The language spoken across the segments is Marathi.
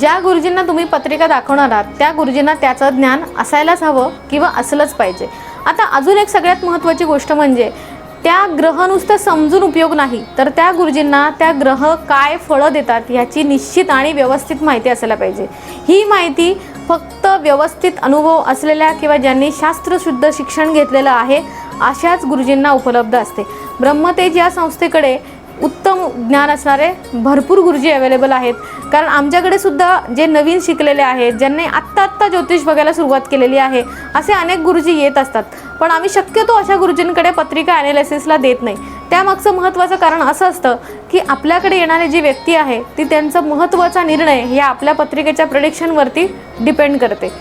ज्या गुरुजींना तुम्ही पत्रिका दाखवणार आहात त्या गुरुजींना त्याचं ज्ञान असायलाच हवं किंवा असलंच पाहिजे. आता अजून एक सगळ्यात महत्त्वाची गोष्ट म्हणजे त्या ग्रह नुसतं समजून उपयोग नाही तर त्या गुरुजींना त्या ग्रह काय फळं देतात ह्याची निश्चित आणि व्यवस्थित माहिती असायला पाहिजे. ही माहिती फक्त व्यवस्थित अनुभव असलेल्या किंवा ज्यांनी शास्त्रशुद्ध शिक्षण घेतलेलं आहे अशाच गुरुजींना उपलब्ध असते. ब्रह्मतेज या संस्थेकडे उत्तम ज्ञान असणारे भरपूर गुरुजी अवेलेबल आहेत. कारण आमच्याकडे सुद्धा जे नवीन शिकलेले आहेत ज्यांनी आत्ता आत्ता ज्योतिष बघायला सुरुवात केलेली आहे असे अनेक गुरुजी येत असतात. पण आम्ही शक्यतो अशा गुरुजींकडे पत्रिका ॲनालिसिसला देत नाही. त्यामागचं महत्त्वाचं कारण असं असतं की आपल्याकडे येणारी जी व्यक्ती आहे ती त्यांचा महत्त्वाचा निर्णय या आपल्या पत्रिकेच्या प्रडिक्शनवरती डिपेंड करते.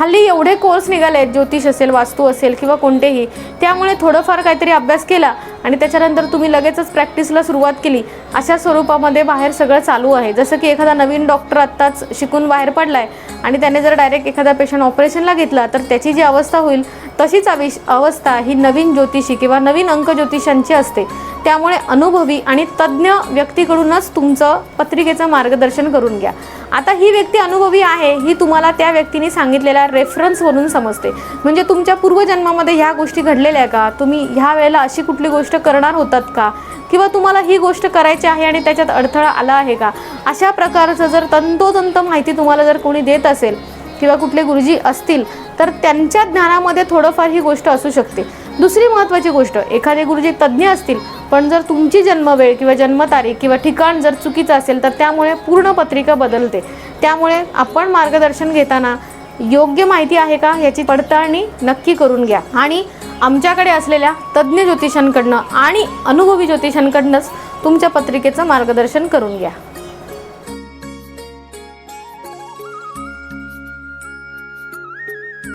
हल्ली एवढे कोर्स निघाले आहेत ज्योतिष असेल वास्तू असेल किंवा कोणतेही त्यामुळे थोडंफार काहीतरी अभ्यास केला आणि त्याच्यानंतर तुम्ही लगेचच प्रॅक्टिसला सुरुवात केली. अशा स्वरूपामध्ये बाहेर सगळं चालू आहे. जसं की एखादा नवीन डॉक्टर आत्ताच शिकून बाहेर पडला आहे आणि त्याने जर डायरेक्ट एखादा पेशंट ऑपरेशनला घेतला तर त्याची जी अवस्था होईल तशीच अविश अवस्था ही नवीन ज्योतिषी किंवा नवीन अंक ज्योतिषांची असते. त्यामुळे अनुभवी आणि तज्ज्ञ व्यक्तीकडूनच तुमचं पत्रिकेचं मार्गदर्शन करून घ्या. आता ही व्यक्ती अनुभवी आहे ही तुम्हाला त्या व्यक्तीने सांगितलेल्या रेफरन्सवरून समजते. म्हणजे तुमच्या पूर्वजन्मामध्ये ह्या गोष्टी घडलेल्या आहे का? तुम्ही ह्या वेळेला अशी कुठली गोष्ट करणार होतात का? किंवा तुम्हाला ही गोष्ट करायची आहे आणि त्याच्यात अडथळा आला आहे का? अशा प्रकारचं जर तंतोतंत माहिती तुम्हाला जर कोणी देत असेल किंवा कुठले गुरुजी असतील तर त्यांच्या ज्ञानामध्ये थोडंफार ही गोष्ट असू शकते. दुसरी महत्त्वाची गोष्ट एखादे गुरुजी तज्ज्ञ असतील पण जर तुमची जन्मवेळ किंवा जन्मतारीख किंवा ठिकाण जर चुकीचं असेल तर त्यामुळे पूर्ण पत्रिका बदलते. त्यामुळे आपण मार्गदर्शन घेताना योग्य माहिती आहे का याची पडताळणी नक्की करून घ्या. आणि आमच्याकडे असलेल्या तज्ज्ञ ज्योतिषांकडनं आणि अनुभवी ज्योतिषांकडनंच तुमच्या पत्रिकेचं मार्गदर्शन करून घ्या.